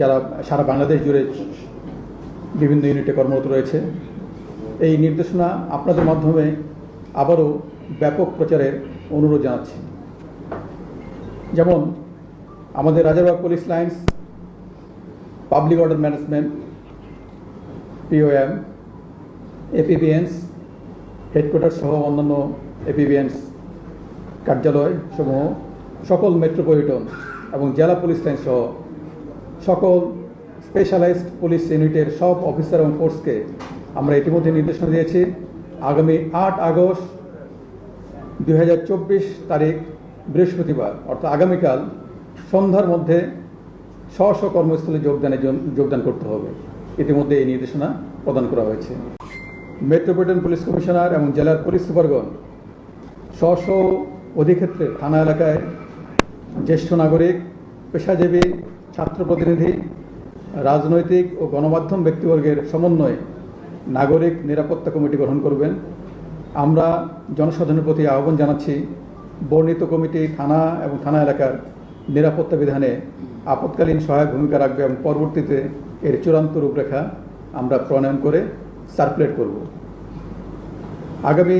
যারা সারা বাংলাদেশ জুড়ে বিভিন্ন ইউনিটে কর্মরত রয়েছে, এই নির্দেশনা আপনাদের মাধ্যমে আবারও ব্যাপক প্রচারের অনুরোধ জানাচ্ছি। যেমন, আমাদের Rajarbagh police lines, public order management, POM, APBNs, headquarter সহ অন্যান্য এপিবিএনস কার্যালয় সমূহ সকল মেট্রোপলিটন এবং জেলা পুলিশ লাইন সহ সকল স্পেশালাইজড পুলিশ ইউনিটের সব অফিসার এবং ফোর্সকে আমরা ইতিমধ্যে নির্দেশনা দিয়েছি। আগামী আট আগস্ট দু হাজার চব্বিশ তারিখ বৃহস্পতিবার, অর্থাৎ আগামীকাল সন্ধ্যার মধ্যে স্ব স্ব কর্মস্থলে যোগদানের যোগদান করতে হবে। ইতিমধ্যে এই নির্দেশনা প্রদান করা হয়েছে। মেট্রোপলিটন পুলিশ কমিশনার এবং জেলার পুলিশ সুপারগণ স্ব স্ব অধিক্ষেত্রে থানা এলাকায় জ্যেষ্ঠ নাগরিক, পেশাজীবী ছাত্র প্রতিনিধি, রাজনৈতিক ও গণমাধ্যম ব্যক্তিবর্গের সমন্বয়ে নাগরিক নিরাপত্তা কমিটি গঠন করবেন। আমরা জনসাধারণের প্রতি আহ্বান জানাচ্ছি, বর্ণিত কমিটি থানা এবং থানা এলাকার নিরাপত্তা বিধানে আপৎকালীন সহায়ক ভূমিকা রাখবে এবং পরবর্তীতে এর চূড়ান্ত রূপরেখা আমরা প্রণয়ন করে সার্কুলেট করব। আগামী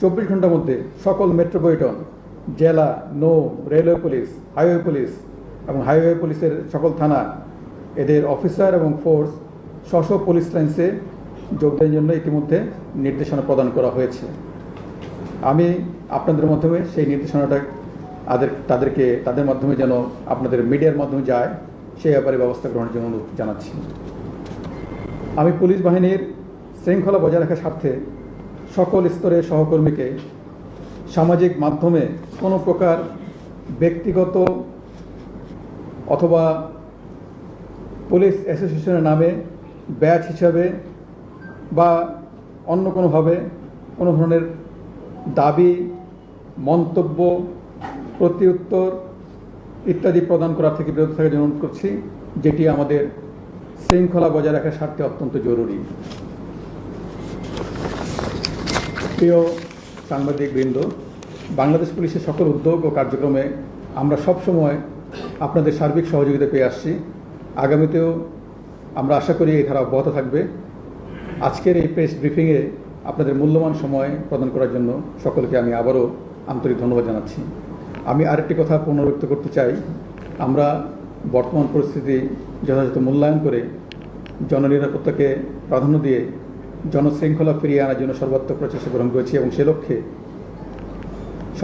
চব্বিশ ঘণ্টার মধ্যে সকল মেট্রোপলিটন জেলা, নৌ রেলওয়ে পুলিশ হাইওয়ে পুলিশ এবং হাইওয়ে পুলিশের সকল থানা এদের অফিসার এবং ফোর্স স্ব পুলিশ লাইন্সে যোগদানের জন্য ইতিমধ্যে নির্দেশনা প্রদান করা হয়েছে। আমি আপনাদের মাধ্যমে সেই নির্দেশনাটা তাদের তাদেরকে, তাদের মাধ্যমে যেন আপনাদের মিডিয়ার মাধ্যমে যায়, সেই ব্যাপারে ব্যবস্থা গ্রহণের জন্য অনুরোধ জানাচ্ছি। আমি পুলিশ বাহিনীর শৃঙ্খলা বজায় রাখার স্বার্থে সকল স্তরের সহকর্মীকে সামাজিক মাধ্যমে কোনো প্রকার ব্যক্তিগত অথবা পুলিশ অ্যাসোসিয়েশনের নামে ব্যাচ হিসাবে বা অন্য কোনোভাবে কোনো ধরনের দাবি, মন্তব্য, প্রত্যুত্তর ইত্যাদি প্রদান করা থেকে বিরত থাকার জন্য অনুরোধ করছি, যেটি আমাদের শৃঙ্খলা বজায় রাখার স্বার্থে অত্যন্ত জরুরি। প্রিয় সাংবাদিক বৃন্দ বাংলাদেশ পুলিশের সকল উদ্যোগ ও কার্যক্রমে আমরা সবসময় আপনাদের সার্বিক সহযোগিতা পেয়ে আসছি। আগামীতেও আমরা আশা করি এই ধারা অব্যাহত থাকবে। আজকের এই প্রেস ব্রিফিংয়ে আপনাদের মূল্যবান সময় প্রদান করার জন্য সকলকে আমি আবারও আন্তরিক ধন্যবাদ জানাচ্ছি। আমি আরেকটি কথা পুনরাবৃত্ত করতে চাই। আমরা বর্তমান পরিস্থিতি যথাযথ মূল্যায়ন করে জননিরাপত্তাকে প্রাধান্য দিয়ে জনশৃঙ্খলা ফিরিয়ে আনার জন্য সর্বাত্মক প্রচেষ্টা গ্রহণ করেছি এবং সে লক্ষ্যে